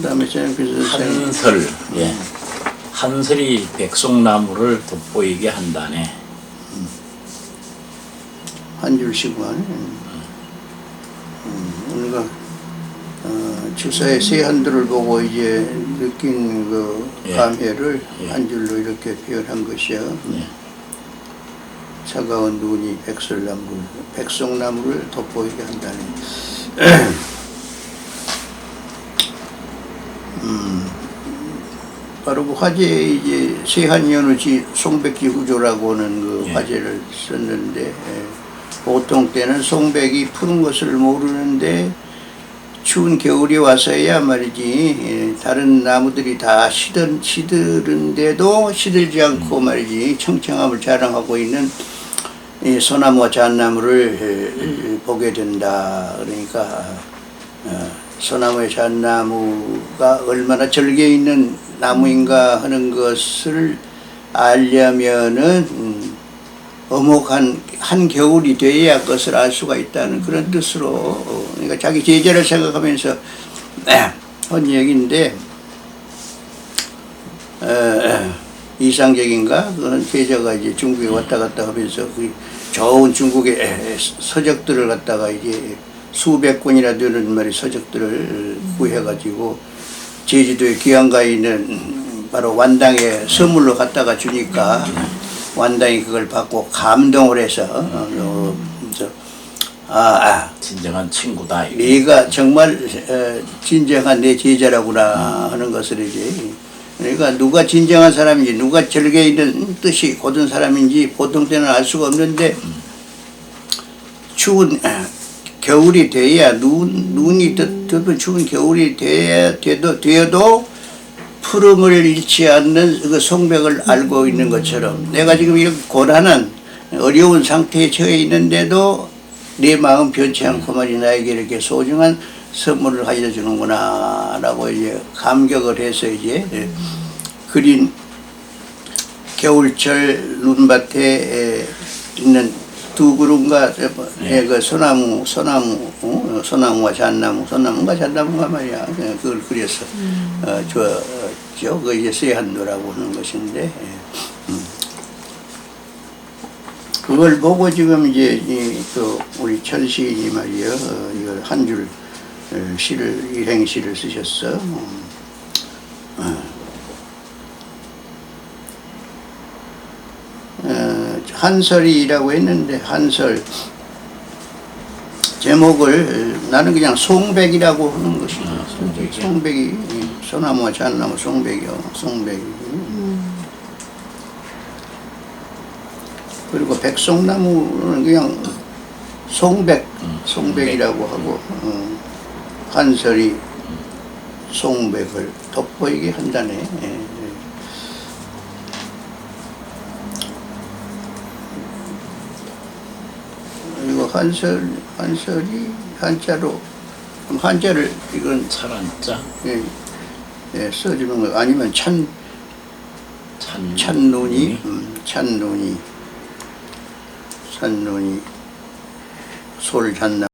그다음에 전영필 선생 한설, 예. 한설이 백송나무를 돋보이게 한다네. 한 줄씩만. 음, 우리가 어, 주사의 세 한들을 보고 이제 느낀 그 예. 감회를 예. 한 줄로 이렇게 표현한 것이야. 예. 차가운 눈이 백설나무, 백송나무를 돋보이게 한다네. 바로 그 화제에 이제 세한연우지 송백기 후조라고 하는 그 예. 화제를 썼는데 예, 보통 때는 송백이 푸른 것을 모르는데 추운 겨울이 와서야 말이지 예, 다른 나무들이 다 시들, 시들은데도 시들지 않고 말이지 청청함을 자랑하고 있는 이 소나무와 잣나무를 에, 에, 보게 된다. 그러니까 어, 소나무의 잣나무가 얼마나 절개 있는 나무인가 하는 것을 알려면은 음, 어목한 한 겨울이 돼야 그것을 알 수가 있다는 그런 뜻으로 어, 그러니까 자기 제자를 생각하면서 한 얘기인데 어, 이상적인가? 그런 제자가 이제 중국에 왔다 갔다 하면서 그 좋은 중국의 서적들을 갖다가 이제 수백 권이나 되는 말이 서적들을 구해가지고 제주도에 귀양가 있는 바로 완당에 선물로 갖다가 주니까 완당이 그걸 받고 감동을 해서 어, 어, 그래서 아, 아 진정한 친구다. 이게. 네가 정말 어, 진정한 내 제자라구나 하는 것을 이제 그러니까 누가 진정한 사람인지 누가 절개 있는 뜻이 고든 사람인지 보통 때는 알 수가 없는데 추운 아, 겨울이 돼야 눈 눈이 더 추운 겨울이 돼야 돼도 되어도 푸름을 잃지 않는 그 성백을 알고 있는 것처럼 내가 지금 이렇게 고난한 어려운 상태에 처해 있는데도 내 마음 변치 않고 말이 나에게 이렇게 소중한 선물을 가져다 주는구나 라고 이제 감격을 해서 이제 그린 겨울철 눈밭에 있는 두 그루인가 예, 그 소나무 소나무 어? 소나무와 잣나무 소나무가 잣나무가 말이야 그냥 그걸 그렸어 어, 저, 저, 그 이제 세한도라고 하는 것인데 예. 음. 그걸 보고 지금 이제 이, 또 우리 천시인이 말이요 어, 이걸 한 줄 시를 일행시를 쓰셨어. 음. 어. 어, 한설이라고 했는데 한설 제목을 나는 그냥 송백이라고 하는 것이죠. 아, 송백이. 송백이 이 소나무와 잣나무 송백이요. 송백이. 그리고 백송나무는 그냥 송백, 송백이라고 하고 어, 한설이 송백을 돋보이게 한다네. 예, 예. 그리고 한설, 한설이 한자로 한자를 이건 철한자, 예, 예, 써주는 거 아니면 찬 찬, 찬 눈이? 음, 찬 눈이. 찬 눈이. 솔 잤나